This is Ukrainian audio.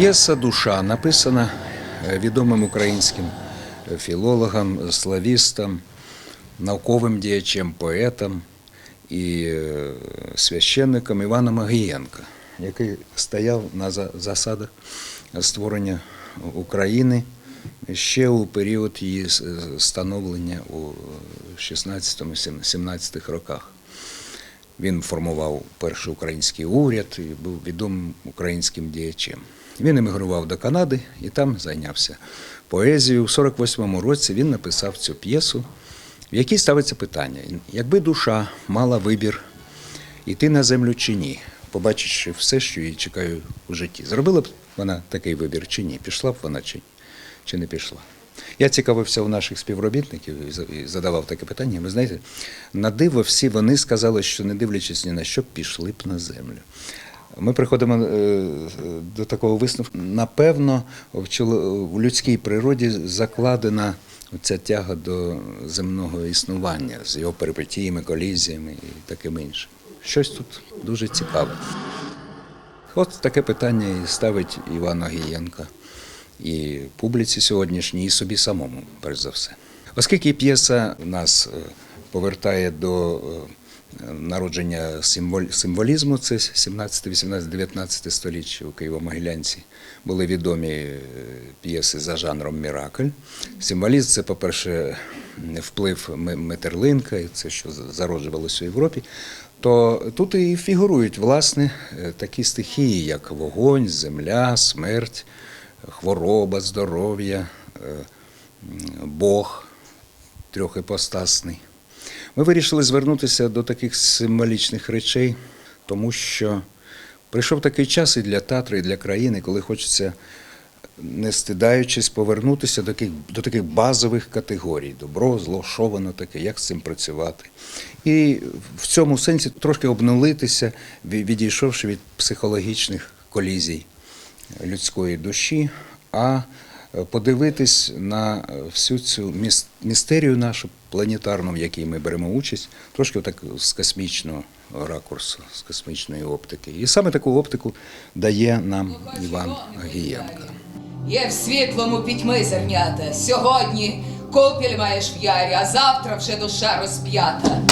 П'єса Душа написана е, відомим українським е, філологом, славістом, науковим діячем, поетом і е, священником Іваном Агієнка, який стояв на засадах створення України ще у період її становлення у 16-17 роках. Він формував перший український уряд і був відомим українським діячем. Він емігрував до Канади і там зайнявся поезією. У 48-му році він написав цю п'єсу, в якій ставиться питання: якби душа мала вибір іти на землю чи ні, побачивши все, що її чекає у житті, зробила б вона такий вибір чи ні? Пішла б вона чи, чи не пішла? Я цікавився у наших співробітників і задавав таке питання. Ви знаєте, на диво всі вони сказали, що не дивлячись ні на що, пішли б на землю. Ми приходимо е, до такого висновку. Напевно, в людській природі закладена ця тяга до земного існування з його перипетіями, колізіями і таким іншим. Щось тут дуже цікаве. От таке питання і ставить Іван Огієнко і публіці сьогоднішній, і собі самому, перш за все. Оскільки п'єса нас е, повертає до е, народження символізму, це 17, 18, 19 століття у Києво-Могилянці були відомі е, п'єси за жанром Міракль. Символізм це, по-перше, вплив Метерлинка, це що зароджувалося у Європі. То тут і фігурують власне такі стихії, як вогонь, земля, смерть, хвороба, здоров'я, е, Бог трьохіпостасний. Ми вирішили звернутися до таких символічних речей, тому що прийшов такий час і для театру, і для країни, коли хочеться, не стидаючись, повернутися до таких, до таких базових категорій: добро, зло, що воно таке, як з цим працювати. І в цьому сенсі трошки обнулитися, відійшовши від психологічних колізій людської душі, а е, подивитись на всю цю міс- містерію нашу планетарну, в якій ми беремо участь, трошки так з космічного ракурсу, з космічної оптики. І саме таку оптику дає нам Іван Агієнко. Є в світлому пітьми зернята. Сьогодні купіль маєш в ярі, а завтра вже душа розп'ята.